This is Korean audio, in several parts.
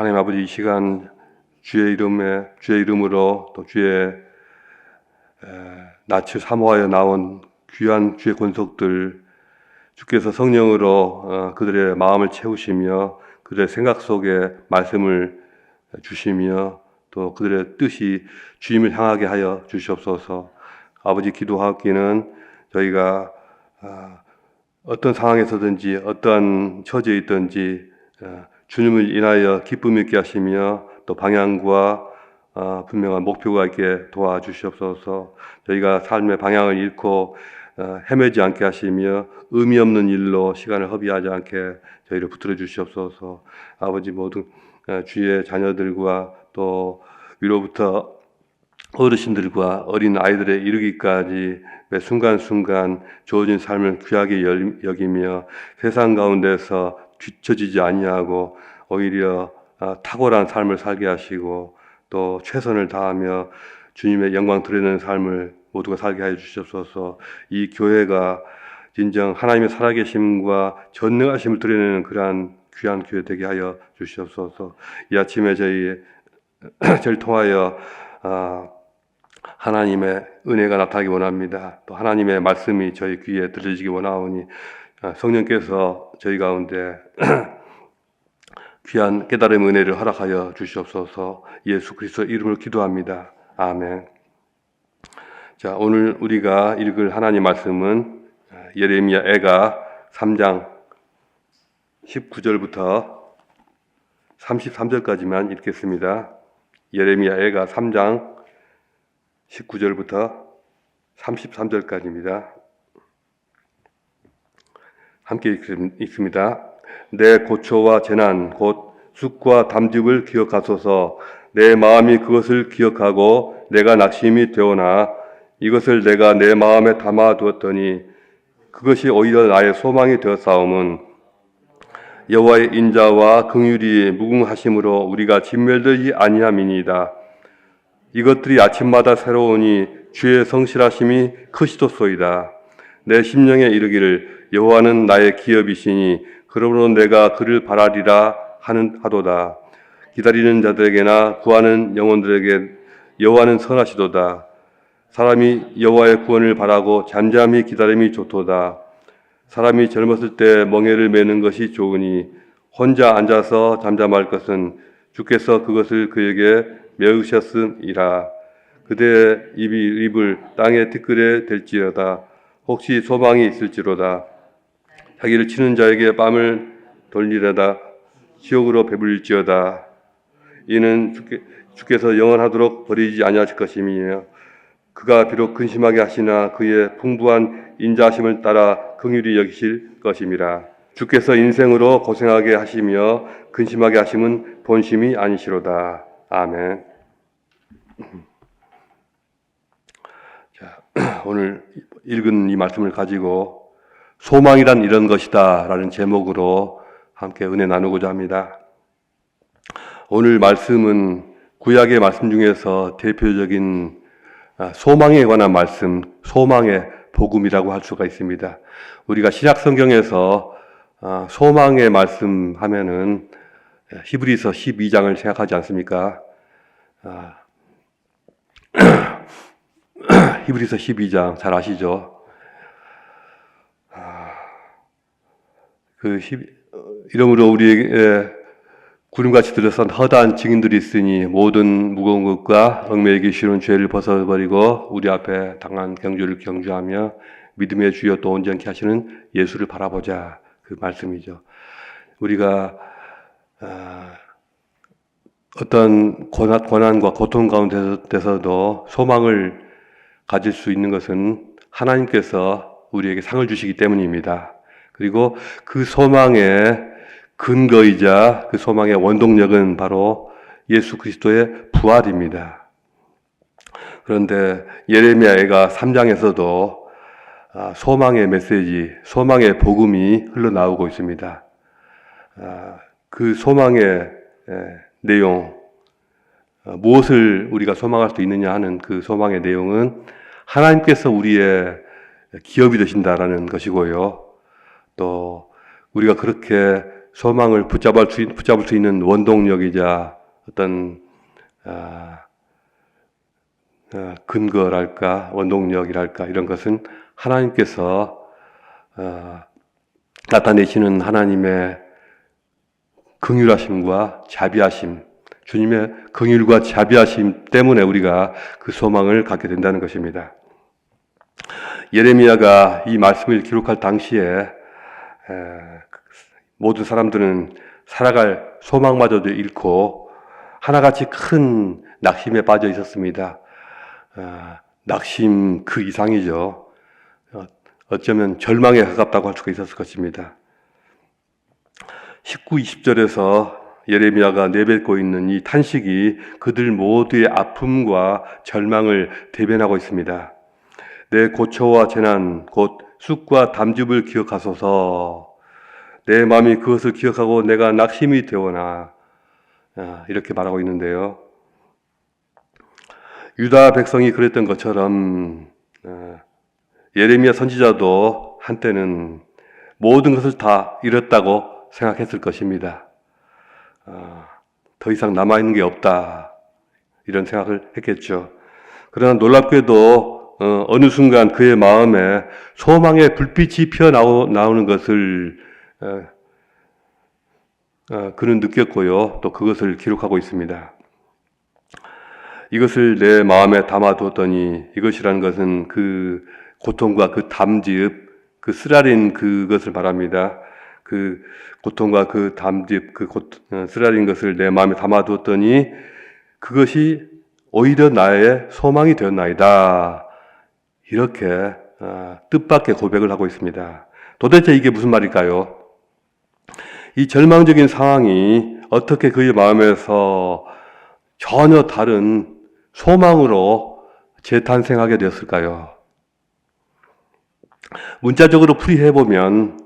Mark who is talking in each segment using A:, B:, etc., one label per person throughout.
A: 하나님 아버지 이 시간 주의 이름에 주의 이름으로 또 주의 에, 낯을 사모하여 나온 귀한 주의 권속들 주께서 성령으로 어, 그들의 마음을 채우시며 그들의 생각 속에 말씀을 주시며 또 그들의 뜻이 주님을 향하게 하여 주시옵소서. 아버지 기도하기는 저희가 아, 어떤 상황에서든지 어떠한 처지에 있든지 어, 주님을 인하여 기쁨 있게 하시며 또 방향과 어, 분명한 목표가 있게 도와주시옵소서. 저희가 삶의 방향을 잃고 어, 헤매지 않게 하시며 의미 없는 일로 시간을 허비하지 않게 저희를 붙들어 주시옵소서. 아버지 모든 어, 주의 자녀들과 또 위로부터 어르신들과 어린 아이들에 이르기까지 매 순간순간 주어진 삶을 귀하게 열- 여기며 세상 가운데서 뒤처지지 아니하고 오히려 아, 탁월한 삶을 살게 하시고 또 최선을 다하며 주님의 영광 드리는 삶을 모두가 살게 해 주시옵소서. 이 교회가 진정 하나님의 살아계심과 전능하심을 드리는 그러한 귀한 교회 되게 하여 주시옵소서. 이 아침에 저희 저를 통하여 아, 하나님의 은혜가 나타나기 원합니다. 또 하나님의 말씀이 저희 귀에 들려지기 원하오니 아, 성령께서 저희 가운데 귀한 깨달음 은혜를 허락하여 주시옵소서 예수 그리스도 이름으로 기도합니다. 아멘. 자, 오늘 우리가 읽을 하나님 말씀은 예레미야 애가 3장 19절부터 33절까지만 읽겠습니다. 예레미야 애가 3장 19절부터 33절까지입니다. 함께 읽- 읽습니다. 내 고초와 재난 곧 쑥과 담즙을 기억하소서 내 마음이 그것을 기억하고 내가 낙심이 되오나 이것을 내가 내 마음에 담아 두었더니 그것이 오히려 나의 소망이 되었사옴은 여호와의 인자와 긍휼이 무궁하심으로 우리가 진멸되지 아니함이니이다. 이것들이 아침마다 새로우니 주의 성실하심이 크시도소이다. 내 심령에 이르기를 여호와는 나의 기업이시니 그러므로 내가 그를 바라리라 하는 하도다. 기다리는 자들에게나 구하는 영혼들에게 여호와는 선하시도다. 사람이 여호와의 구원을 바라고 잠잠히 기다림이 좋도다. 사람이 젊었을 때 멍에를 매는 것이 좋으니 혼자 앉아서 잠잠할 것은 주께서 그것을 그에게 메우셨음이라. 그대의 입이 입을 땅에 티끌에 댈지어다. 혹시 소망이 있을지로다. 자기를 치는 자에게 뺨을 돌리려다 지옥으로 배불릴지어다. 이는 주께, 주께 서 영원하도록 버리지 아니하실 것임이며 그가 비록 근심하게 하시나 그의 풍부한 인자하심을 따라 긍휼히 여기실 것임이라. 주께서 인생으로 고생하게 하시며 근심하게 하심은 본심이 아니시로다. 아멘. 자, 오늘 읽은 이 말씀을 가지고 소망이란 이런 것이다 라는 제목으로 함께 은혜 나누고자 합니다. 오늘 말씀은 구약의 말씀 중에서 대표적인 아, 소망에 관한 말씀, 소망의 복음이라고 할 수가 있습니다. 우리가 신약 성경에서 아, 소망의 말씀 하면은 히브리서 12장을 생각하지 않습니까? 아, 히브리서 12장 잘 아시죠? 아, 그 10, 어, 이러므로 우리에게 구름같이 들어선 허다한 증인들이 있으니 모든 무거운 것과 얽매이기 쉬운 죄를 벗어버리고 우리 앞에 당한 경주를 경주하며 믿음의 주여 또 온전케 하시는 예수를 바라보자 그 말씀이죠. 우리가 아, 어떤 고난, 고난 과 고통 가운데서도 소망을 가질 수 있는 것은 하나님께서 우리에게 상을 주시기 때문입니다. 그리고 그 소망의 근거이자 그 소망의 원동력은 바로 예수 그리스도의 부활입니다. 그런데 예레미야가 3장에서도 아, 소망의 메시지, 소망의 복음이 흘러나오고 있습니다. 아, 그 소망의 에, 내용, 어, 무엇을 우리가 소망할 수 있느냐 하는 그 소망의 내용은 하나님께서 우리의 기업이 되신다라는 것이고요. 또 우리가 그렇게 소망을 붙잡을 수, 있- 붙잡을 수 있는 원동력이자 어떤 아, 어, 근거랄까 원동력이랄까 이런 것은 하나님께서 어, 나타내시는 하나님의 긍휼하심과 자비하심, 주님의 긍휼과 자비하심 때문에 우리가 그 소망을 갖게 된다는 것입니다. 예레미야가 이 말씀을 기록할 당시에 에, 모든 사람들은 살아갈 소망마저도 잃고 하나같이 큰 낙심에 빠져 있었습니다. 아, 낙심 그 이상이죠. 어, 어쩌면 절망에 가깝다고 할 수가 있었을 것입니다. 19, 20절에서 예레미야가 내뱉고 있는 이 탄식이 그들 모두의 아픔과 절망을 대변하고 있습니다. 내 고초와 재난, 곧 쑥과 담즙을 기억하소서. 내 마음이 그것을 기억하고 내가 낙심이 되오나 아, 이렇게 말하고 있는데요. 유다 백성이 그랬던 것처럼 어, 예레미야 선지자도 한때는 모든 것을 다 잃었다고 생각했을 것입니다. 어, 더 이상 남아있는 게 없다. 이런 생각을 했겠죠. 그러나 놀랍게도 어, 어느 순간 그의 마음에 소망의 불빛이 피어나오는 것을 어, 어, 그는 느꼈고요. 또 그것을 기록하고 있습니다. 이것을 내 마음에 담아두었더니 이것이라는 것은 그 고통과 그 담즙, 그 쓰라린 그것을 말합니다. 그 고통과 그 담즙, 그 고, 어, 쓰라린 것을 내 마음에 담아두었더니 그것이 오히려 나의 소망이 되었나이다. 이렇게 어, 뜻밖의 고백을 하고 있습니다. 도대체 이게 무슨 말일까요? 이 절망적인 상황이 어떻게 그의 마음에서 전혀 다른 소망으로 재탄생하게 되었을까요? 문자적으로 풀이해보면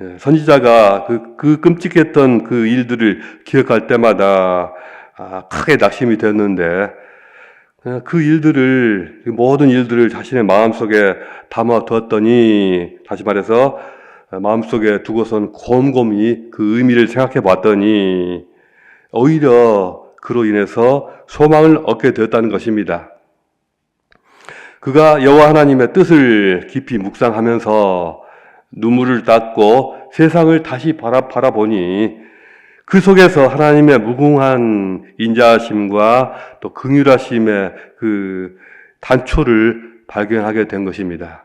A: 예, 선지자가 그, 그 끔찍했던 그 일들을 기억할 때마다 아, 크게 낙심이 되었는데 어, 그 일들을 그 모든 일들을 자신의 마음속에 담아두었더니 다시 말해서 어, 마음속에 두고선 곰곰이 그 의미를 생각해 봤더니 오히려 그로 인해서 소망을 얻게 되었다는 것입니다. 그가 여호와 하나님의 뜻을 깊이 묵상하면서 눈물을 닦고 세상을 다시 바라, 바라보니 그 속에서 하나님의 무궁한 인자하심과 또 긍휼하심의 그 단초를 발견하게 된 것입니다.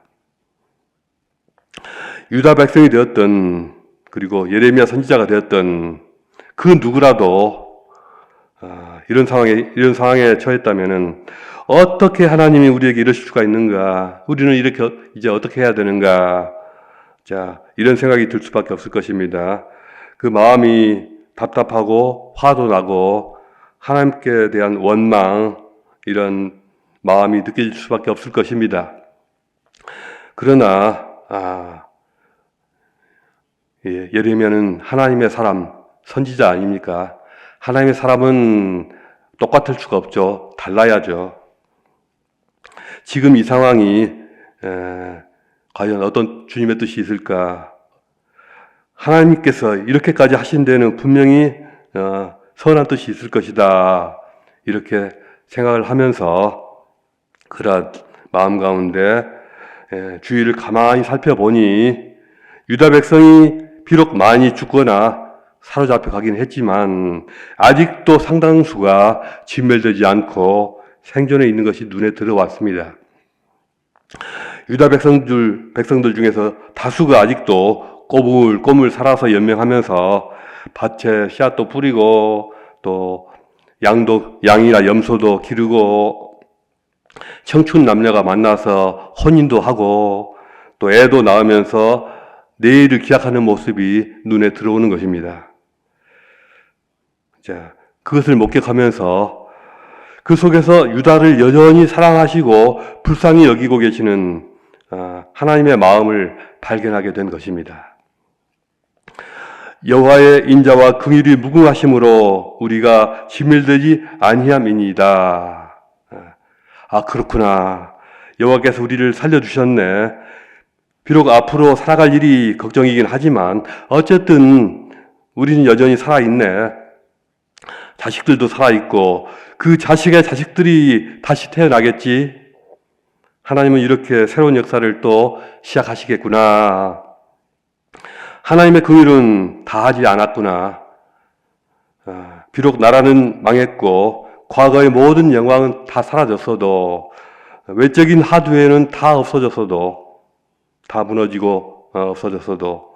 A: 유다 백성이 되었던 그리고 예레미야 선지자가 되었던 그 누구라도 아, 이런 상황에 이런 상황에 처했다면은 어떻게 하나님이 우리에게 이러실 수가 있는가? 우리는 이렇게 이제 어떻게 해야 되는가? 자, 이런 생각이 들 수밖에 없을 것입니다. 그 마음이 답답하고 화도 나고 하나님께 대한 원망 이런 마음이 느껴질 수밖에 없을 것입니다. 그러나 아, 예, 예레미야는 하나님의 사람 선지자 아닙니까? 하나님의 사람은 똑같을 수가 없죠. 달라야죠. 지금 이 상황이 에, 과연 어떤 주님의 뜻이 있을까? 하나님께서 이렇게까지 하신 데는 분명히 어, 선한 뜻이 있을 것이다. 이렇게 생각을 하면서 그런 마음 가운데 에, 주위를 가만히 살펴보니 유다 백성이 비록 많이 죽거나 사로잡혀 가긴 했지만 아직도 상당수가 진멸되지 않고 생존해 있는 것이 눈에 들어왔습니다. 유다 백성들, 백성들 중에서 다수가 아직도 꼬물꼬물 살아서 연명하면서 밭에 씨앗도 뿌리고 또 양도, 양이나 염소도 기르고 청춘 남녀가 만나서 혼인도 하고 또 애도 낳으면서 내일을 기약하는 모습이 눈에 들어오는 것입니다. 자, 그것을 목격하면서 그 속에서 유다를 여전히 사랑하시고 불쌍히 여기고 계시는 아, 하나님의 마음을 발견하게 된 것입니다. 여호와의 인자와 긍휼이 무궁하심으로 우리가 진멸되지 아니함이니이다. 아 그렇구나. 여호와께서 우리를 살려 주셨네. 비록 앞으로 살아갈 일이 걱정이긴 하지만 어쨌든 우리는 여전히 살아 있네. 자식들도 살아 있고, 그 자식의 자식들이 다시 태어나겠지. 하나님은 이렇게 새로운 역사를 또 시작하시겠구나. 하나님의 긍휼은 다 하지 않았구나. 아, 비록 나라는 망했고, 과거의 모든 영광은 다 사라졌어도, 외적인 하두에는 다 없어졌어도, 다 무너지고 어, 없어졌어도,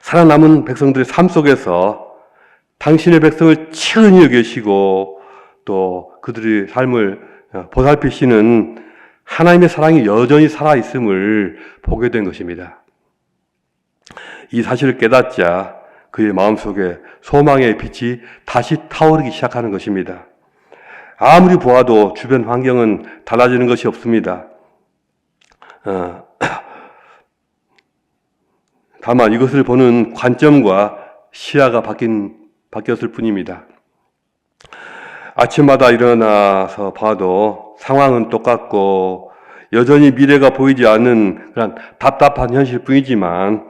A: 살아남은 백성들의 삶 속에서 당신의 백성을 친히 여기시고 또 그들의 삶을 어, 보살피시는 하나님의 사랑이 여전히 살아있음을 보게 된 것입니다. 이 사실을 깨닫자 그의 마음속에 소망의 빛이 다시 타오르기 시작하는 것입니다. 아무리 보아도 주변 환경은 달라지는 것이 없습니다. 어, 다만 이것을 보는 관점과 시야가 바뀐, 바뀌었을 뿐입니다. 아침마다 일어나서 봐도 상황은 똑같고 여전히 미래가 보이지 않는 그런 답답한 현실 뿐이지만 어,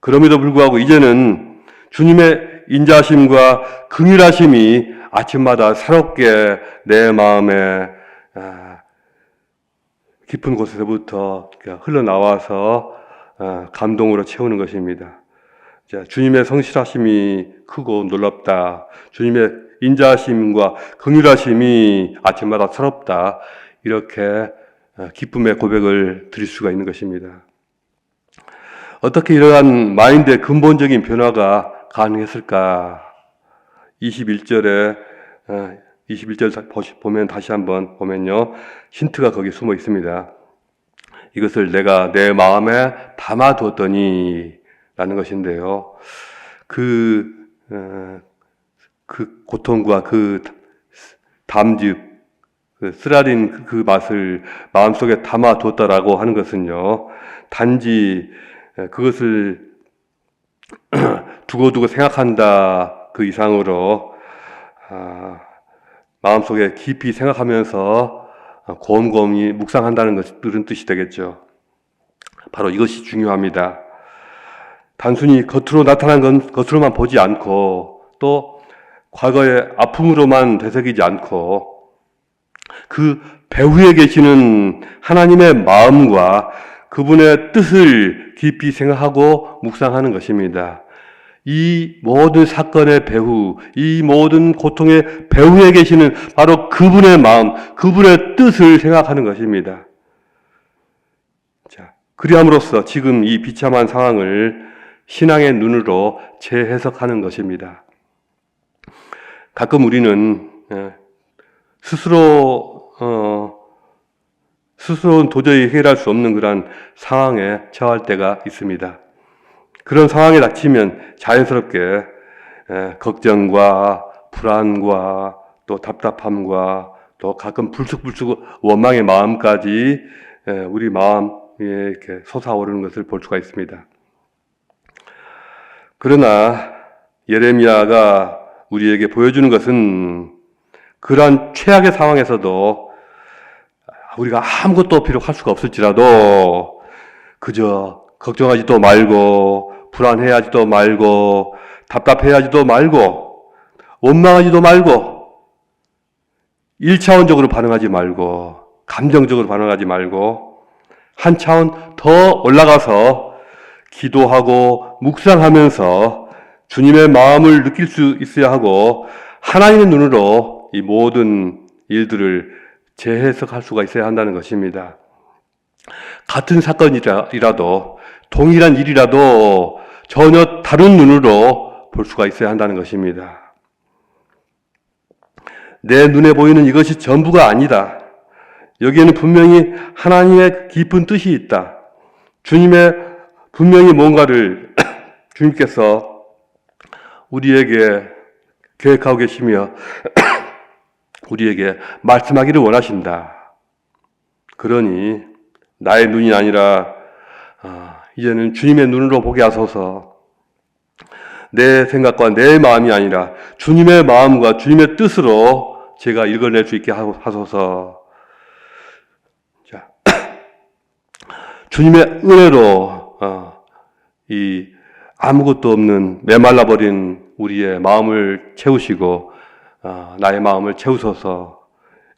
A: 그럼에도 불구하고 이제는 주님의 인자심과 긍휼하심이 아침마다 새롭게 내 마음에 아, 깊은 곳에서부터 흘러나와서 아, 감동으로 채우는 것입니다. 자, 주님의 성실하심이 크고 놀랍다. 주님의 인자하심과 긍휼하심이 아침마다 새롭다. 이렇게 아, 기쁨의 고백을 드릴 수가 있는 것입니다. 어떻게 이러한 마인드의 근본적인 변화가 가능했을까? 21절에 21절 보면 다시 한번 보면요. 힌트가 거기 숨어 있습니다. 이것을 내가 내 마음에 담아두었더니 라는 것인데요. 그, 어, 그 고통과 그 담즙, 그 쓰라린 그- 그 맛을 마음속에 담아두었다라고 하는 것은요. 단지 에, 그것을 두고두고 생각한다 그 이상으로 아, 마음속에 깊이 생각하면서 곰곰이 묵상한다는 것 그런 뜻이 되겠죠. 바로 이것이 중요합니다. 단순히 겉으로 나타난 건 겉으로만 보지 않고 또 과거의 아픔으로만 되새기지 않고 그 배후에 계시는 하나님의 마음과 그분의 뜻을 깊이 생각하고 묵상하는 것입니다. 이 모든 사건의 배후, 이 모든 고통의 배후에 계시는 바로 그분의 마음, 그분의 뜻을 생각하는 것입니다. 자, 그리함으로써 지금 이 비참한 상황을 신앙의 눈으로 재해석하는 것입니다. 가끔 우리는 예, 스스로 어, 스스로는 도저히 해결할 수 없는 그러한 상황에 처할 때가 있습니다. 그런 상황에 닥치면 자연스럽게 에, 걱정과 불안과 또 답답함과 또 가끔 불쑥불쑥 원망의 마음까지 에, 우리 마음에 이렇게 솟아오르는 것을 볼 수가 있습니다. 그러나 예레미야가 우리에게 보여주는 것은 그러한 최악의 상황에서도 우리가 아무것도 비록 할 수가 없을지라도 그저 걱정하지도 말고 불안해하지도 말고 답답해하지도 말고 원망하지도 말고 일차원적으로 반응하지 말고 감정적으로 반응하지 말고 한 차원 더 올라가서 기도하고 묵상하면서 주님의 마음을 느낄 수 있어야 하고 하나님의 눈으로 이 모든 일들을 재해석할 수가 있어야 한다는 것입니다. 같은 사건이라도 동일한 일이라도 전혀 다른 눈으로 볼 수가 있어야 한다는 것입니다. 내 눈에 보이는 이것이 전부가 아니다. 여기에는 분명히 하나님의 깊은 뜻이 있다. 주님의 분명히 뭔가를 주님께서 우리에게 계획하고 계시며 우리에게 말씀하기를 원하신다. 그러니 나의 눈이 아니라 아, 이제는 주님의 눈으로 보게 하소서. 내 생각과 내 마음이 아니라 주님의 마음과 주님의 뜻으로 제가 읽어낼 수 있게 하소서. 자, 주님의 은혜로 어, 이 아무것도 없는 메말라 버린 우리의 마음을 채우시고 아, 나의 마음을 채우소서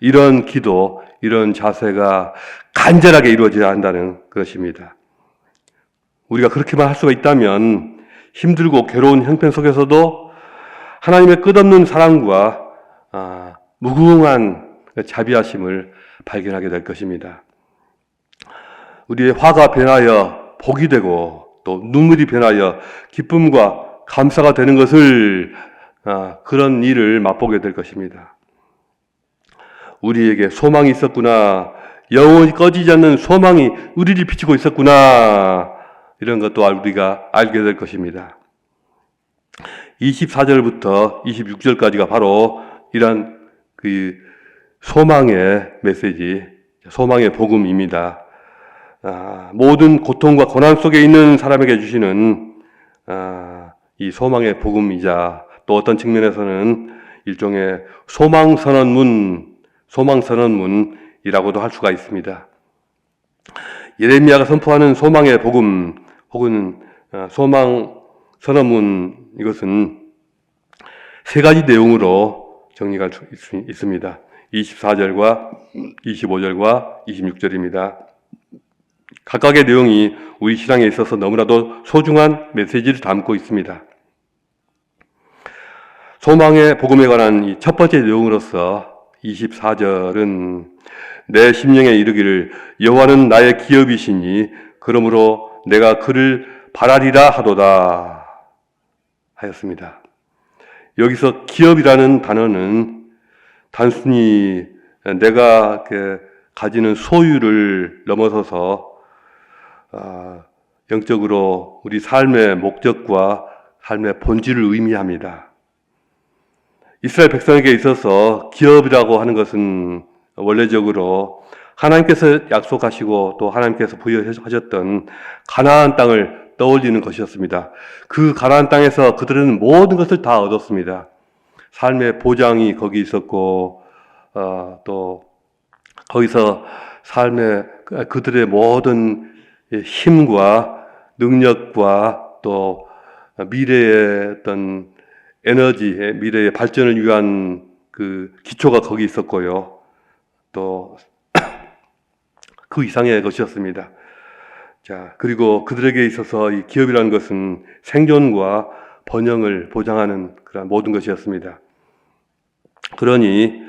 A: 이런 기도, 이런 자세가 간절하게 이루어져야 한다는 것입니다. 우리가 그렇게만 할 수가 있다면 힘들고 괴로운 형편 속에서도 하나님의 끝없는 사랑과 아, 무궁한 자비하심을 발견하게 될 것입니다. 우리의 화가 변하여 복이 되고 또 눈물이 변하여 기쁨과 감사가 되는 것을 아, 그런 일을 맛보게 될 것입니다. 우리에게 소망이 있었구나. 영원히 꺼지지 않는 소망이 우리를 비추고 있었구나. 이런 것도 우리가 알게 될 것입니다. 24절부터 26절까지가 바로 이런 그 소망의 메시지, 소망의 복음입니다. 아, 모든 고통과 고난 속에 있는 사람에게 주시는 아, 이 소망의 복음이자 또 어떤 측면에서는 일종의 소망 선언문, 소망 선언문이라고도 할 수가 있습니다. 예레미야가 선포하는 소망의 복음 혹은 아, 소망 선언문 이것은 세 가지 내용으로 정리가 있- 있습니다. 24절과 25절과 26절입니다. 각각의 내용이 우리 신앙에 있어서 너무나도 소중한 메시지를 담고 있습니다. 소망의 복음에 관한 이첫 번째 내용으로서 24절은 내 심령에 이르기를 여호와는 나의 기업이시니 그러므로 내가 그를 바라리라 하도다 하였습니다. 여기서 기업이라는 단어는 단순히 내가 그 가지는 소유를 넘어서서 아, 영적으로 우리 삶의 목적과 삶의 본질을 의미합니다. 이스라엘 백성에게 있어서 기업이라고 하는 것은 원래적으로 하나님께서 약속하시고 또 하나님께서 부여하셨던 가나안 땅을 떠올리는 것이었습니다. 그 가나안 땅에서 그들은 모든 것을 다 얻었습니다. 삶의 보장이 거기 있었고 어, 또 거기서 삶의 그들의 모든 힘과 능력과 또 미래의 어떤 에너지, 미래의 발전을 위한 그 기초가 거기 있었고요. 또 그 이상의 것이었습니다. 자, 그리고 그들에게 있어서 이 기업이라는 것은 생존과 번영을 보장하는 그런 모든 것이었습니다. 그러니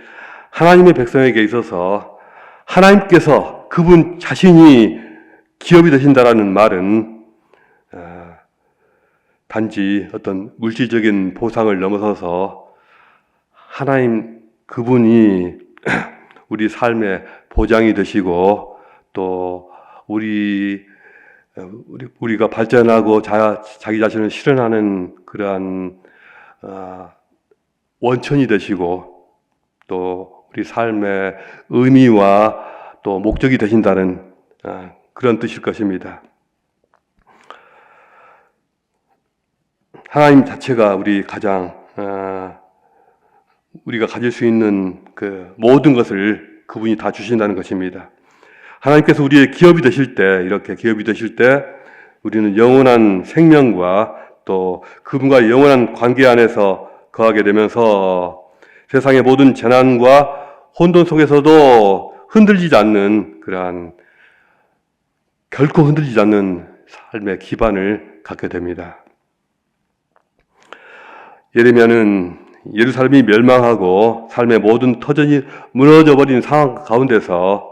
A: 하나님의 백성에게 있어서 하나님께서 그분 자신이 기업이 되신다라는 말은 아, 단지 어떤 물질적인 보상을 넘어서서 하나님 그분이 우리 삶의 보장이 되시고 또 우리 우리 우리가 발전하고 자, 자기 자신을 실현하는 그러한 아, 원천이 되시고 또 우리 삶의 의미와 또 목적이 되신다는 아, 그런 뜻일 것입니다. 하나님 자체가 우리 가장 아, 우리가 가질 수 있는 그 모든 것을 그분이 다 주신다는 것입니다. 하나님께서 우리의 기업이 되실 때 이렇게 기업이 되실 때 우리는 영원한 생명과 또 그분과 영원한 관계 안에서 거하게 되면서 세상의 모든 재난과 혼돈 속에서도 흔들리지 않는 그러한 결코 흔들리지 않는 삶의 기반을 갖게 됩니다. 예레미야는 예루살렘이 멸망하고 삶의 모든 터전이 무너져 버린 상황 가운데서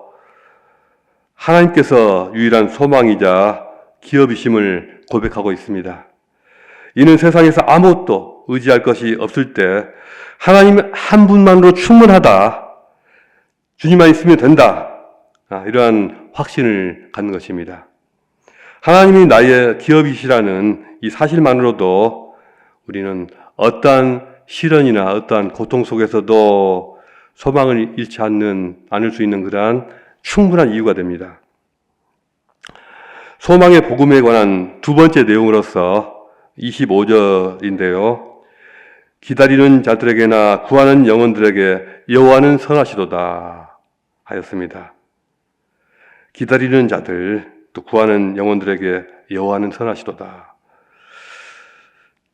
A: 하나님께서 유일한 소망이자 기업이심을 고백하고 있습니다. 이는 세상에서 아무것도 의지할 것이 없을 때 하나님 한 분만으로 충분하다. 주님만 있으면 된다. 아, 이러한 확신을 갖는 것입니다. 하나님이 나의 기업이시라는 이 사실만으로도 우리는 어떠한 시련이나 어떠한 고통 속에서도 소망을 잃지 않는, 않을 수 있는 그러한 충분한 이유가 됩니다. 소망의 복음에 관한 두 번째 내용으로서 25절인데요. 기다리는 자들에게나 구하는 영혼들에게 여호와는 선하시도다 하였습니다. 기다리는 자들 또 구하는 영혼들에게 여호와는 선하시도다.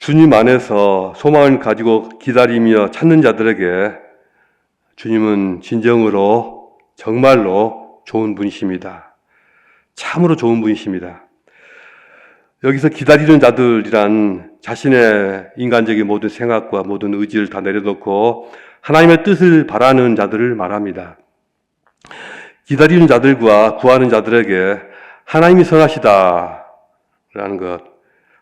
A: 주님 안에서 소망을 가지고 기다리며 찾는 자들에게 주님은 진정으로 정말로 좋은 분이십니다. 참으로 좋은 분이십니다. 여기서 기다리는 자들이란 자신의 인간적인 모든 생각과 모든 의지를 다 내려놓고 하나님의 뜻을 바라는 자들을 말합니다. 기다리는 자들과 구하는 자들에게 하나님이 선하시다. 라는 것.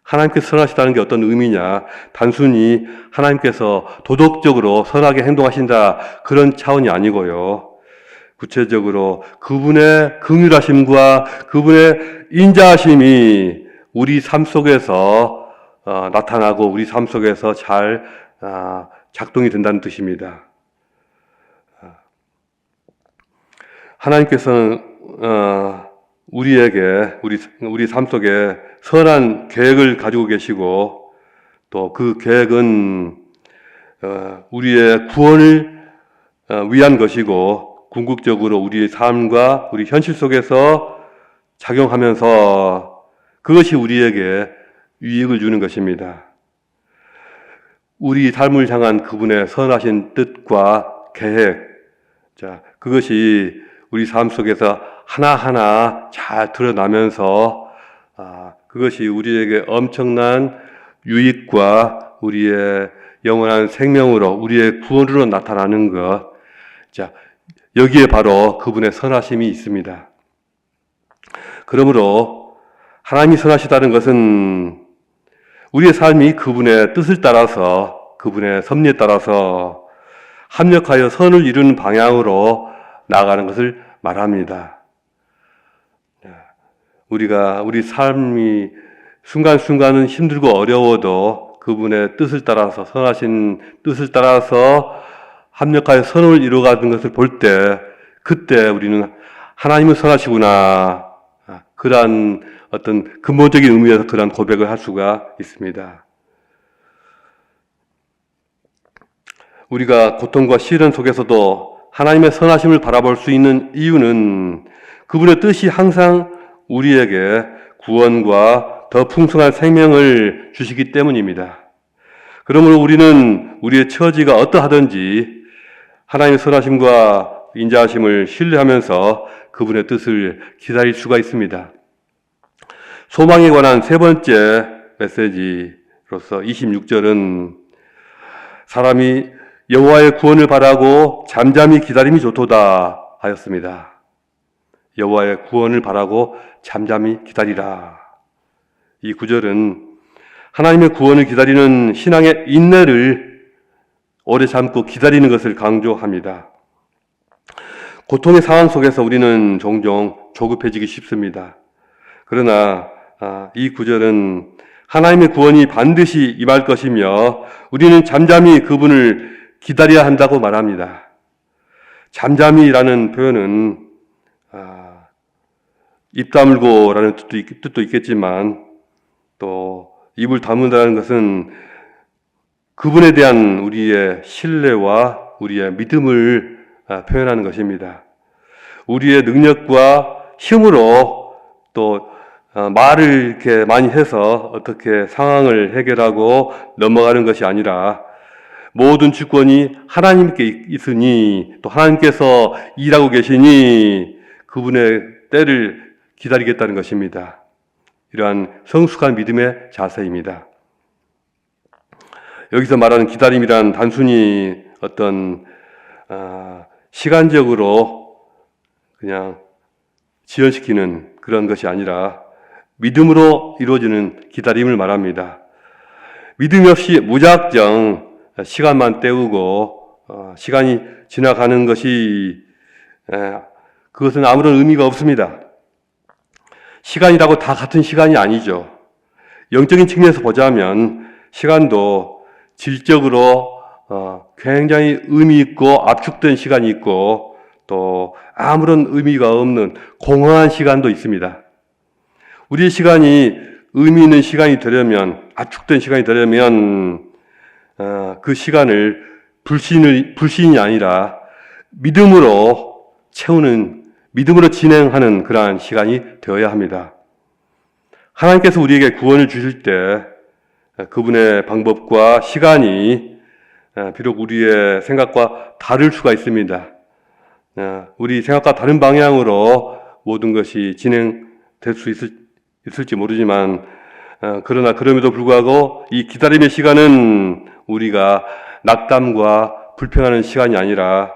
A: 하나님께서 선하시다는 게 어떤 의미냐. 단순히 하나님께서 도덕적으로 선하게 행동하신다. 그런 차원이 아니고요. 구체적으로 그분의 긍휼하심과 그분의 인자하심이 우리 삶 속에서 어, 나타나고 우리 삶 속에서 잘 아, 작동이 된다는 뜻입니다. 하나님께서는 어, 우리에게 우리 우리 삶 속에 선한 계획을 가지고 계시고 또 그 계획은 어, 우리의 구원을 어, 위한 것이고 궁극적으로 우리의 삶과 우리 현실 속에서 작용하면서 그것이 우리에게 유익을 주는 것입니다. 우리 삶을 향한 그분의 선하신 뜻과 계획, 자, 그것이 우리 삶 속에서 하나하나 잘 드러나면서, 아, 그것이 우리에게 엄청난 유익과 우리의 영원한 생명으로, 우리의 구원으로 나타나는 것. 자, 여기에 바로 그분의 선하심이 있습니다. 그러므로 하나님이 선하시다는 것은 우리의 삶이 그분의 뜻을 따라서 그분의 섭리에 따라서 합력하여 선을 이루는 방향으로 나아가는 것을 말합니다. 우리가 우리 삶이 순간순간은 힘들고 어려워도 그분의 뜻을 따라서 선하신 뜻을 따라서 합력하여 선을 이루어가는 것을 볼 때 그때 우리는 하나님은 선하시구나 그러한 어떤 근본적인 의미에서 그러한 고백을 할 수가 있습니다. 우리가 고통과 시련 속에서도 하나님의 선하심을 바라볼 수 있는 이유는 그분의 뜻이 항상 우리에게 구원과 더 풍성한 생명을 주시기 때문입니다. 그러므로 우리는 우리의 처지가 어떠하든지 하나님의 선하심과 인자하심을 신뢰하면서 그분의 뜻을 기다릴 수가 있습니다. 소망에 관한 세 번째 메시지로서 26절은 사람이 여호와의 구원을 바라고 잠잠히 기다림이 좋도다 하였습니다. 여호와의 구원을 바라고 잠잠히 기다리라. 이 구절은 하나님의 구원을 기다리는 신앙의 인내를 오래 참고 기다리는 것을 강조합니다. 고통의 상황 속에서 우리는 종종 조급해지기 쉽습니다. 그러나 아, 이 구절은 하나님의 구원이 반드시 임할 것이며 우리는 잠잠히 그분을 기다려야 한다고 말합니다. 잠잠히라는 표현은 아, 입 다물고라는 뜻도, 있, 뜻도 있겠지만 또 입을 다문다는 것은 그분에 대한 우리의 신뢰와 우리의 믿음을 아, 표현하는 것입니다. 우리의 능력과 힘으로 또 어, 말을 이렇게 많이 해서 어떻게 상황을 해결하고 넘어가는 것이 아니라 모든 주권이 하나님께 있으니 또 하나님께서 일하고 계시니 그분의 때를 기다리겠다는 것입니다. 이러한 성숙한 믿음의 자세입니다. 여기서 말하는 기다림이란 단순히 어떤 어, 시간적으로 그냥 지연시키는 그런 것이 아니라 믿음으로 이루어지는 기다림을 말합니다. 믿음 없이 무작정 시간만 때우고 어, 시간이 지나가는 것이 그것은 아무런 의미가 없습니다. 시간이라고 다 같은 시간이 아니죠. 영적인 측면에서 보자면 시간도 질적으로 어, 굉장히 의미 있고 압축된 시간이 있고 또 아무런 의미가 없는 공허한 시간도 있습니다. 우리의 시간이 의미 있는 시간이 되려면 압축된 시간이 되려면 어, 그 시간을 불신을 불신이 아니라 믿음으로 채우는 믿음으로 진행하는 그러한 시간이 되어야 합니다. 하나님께서 우리에게 구원을 주실 때 그분의 방법과 시간이 어, 비록 우리의 생각과 다를 수가 있습니다. 어, 우리 생각과 다른 방향으로 모든 것이 진행될 수 있을, 있을지 모르지만 어, 그러나 그럼에도 불구하고 이 기다림의 시간은 우리가 낙담과 불평하는 시간이 아니라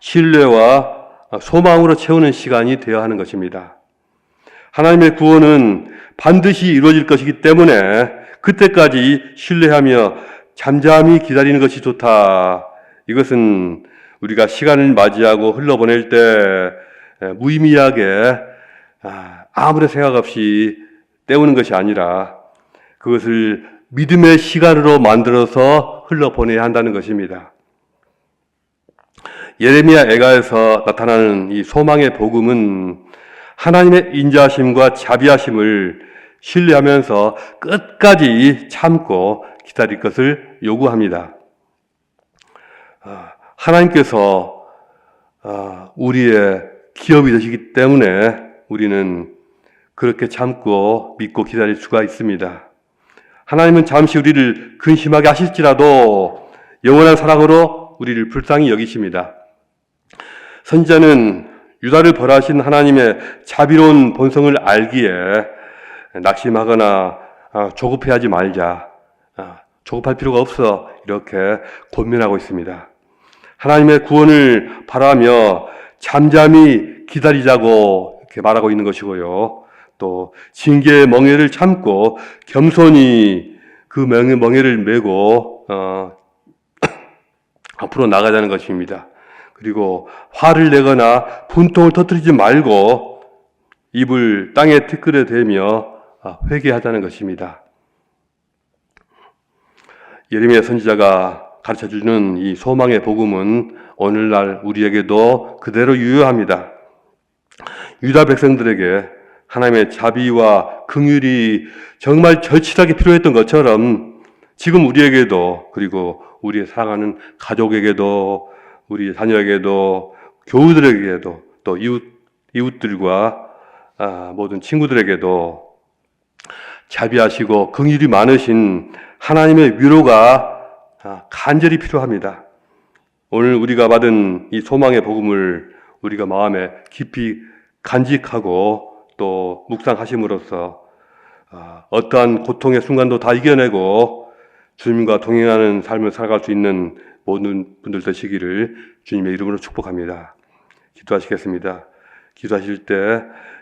A: 신뢰와 소망으로 채우는 시간이 되어야 하는 것입니다. 하나님의 구원은 반드시 이루어질 것이기 때문에 그때까지 신뢰하며 잠잠히 기다리는 것이 좋다. 이것은 우리가 시간을 맞이하고 흘러보낼 때 무의미하게 아, 아무런 생각 없이 때우는 것이 아니라 그것을 믿음의 시간으로 만들어서 흘러보내야 한다는 것입니다. 예레미야 애가에서 나타나는 이 소망의 복음은 하나님의 인자하심과 자비하심을 신뢰하면서 끝까지 참고 기다릴 것을 요구합니다. 아, 하나님께서 아, 우리의 기업이 되시기 때문에 우리는 그렇게 참고 믿고 기다릴 수가 있습니다. 하나님은 잠시 우리를 근심하게 하실지라도 영원한 사랑으로 우리를 불쌍히 여기십니다. 선지자는 유다를 벌하신 하나님의 자비로운 본성을 알기에 낙심하거나 아, 조급해하지 말자. 아, 조급할 필요가 없어. 이렇게 권면하고 있습니다. 하나님의 구원을 바라며 잠잠히 기다리자고 이렇게 말하고 있는 것이고요. 또 징계의 멍해를 참고 겸손히 그 멍해, 멍해를 메고 어, 앞으로 나가자는 것입니다. 그리고 화를 내거나 분통을 터뜨리지 말고 입을 땅에 티끌에 대며 아, 회개하자는 것입니다. 예레미야 선지자가 가르쳐 주는 이 소망의 복음은 오늘날 우리에게도 그대로 유효합니다. 유다 백성들에게 하나님의 자비와 긍휼이 정말 절실하게 필요했던 것처럼 지금 우리에게도 그리고 우리의 사랑하는 가족에게도 우리 자녀에게도 교우들에게도 또 이웃 이웃들과 아, 모든 친구들에게도 자비하시고 긍휼이 많으신 하나님의 위로가 아, 간절히 필요합니다. 오늘 우리가 받은 이 소망의 복음을 우리가 마음에 깊이 간직하고 또 묵상하심으로써 아, 어떠한 고통의 순간도 다 이겨내고 주님과 동행하는 삶을 살아갈 수 있는 모든 분들 되시기를 주님의 이름으로 축복합니다. 기도하시겠습니다. 기도하실 때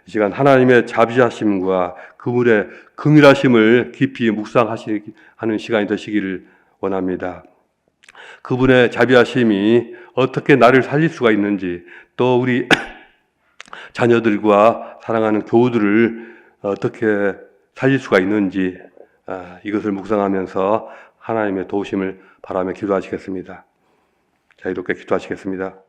A: 이 시간 하나님의 자비하심과 그분의 긍휼하심을 깊이 묵상하시는 시간이 되시기를 원합니다. 그분의 자비하심이 어떻게 나를 살릴 수가 있는지 또 우리 자녀들과 사랑하는 교우들을 어떻게 살릴 수가 있는지 아, 이것을 묵상하면서 하나님의 도우심을 바라며 기도하시겠습니다. 자, 이렇게 기도하시겠습니다.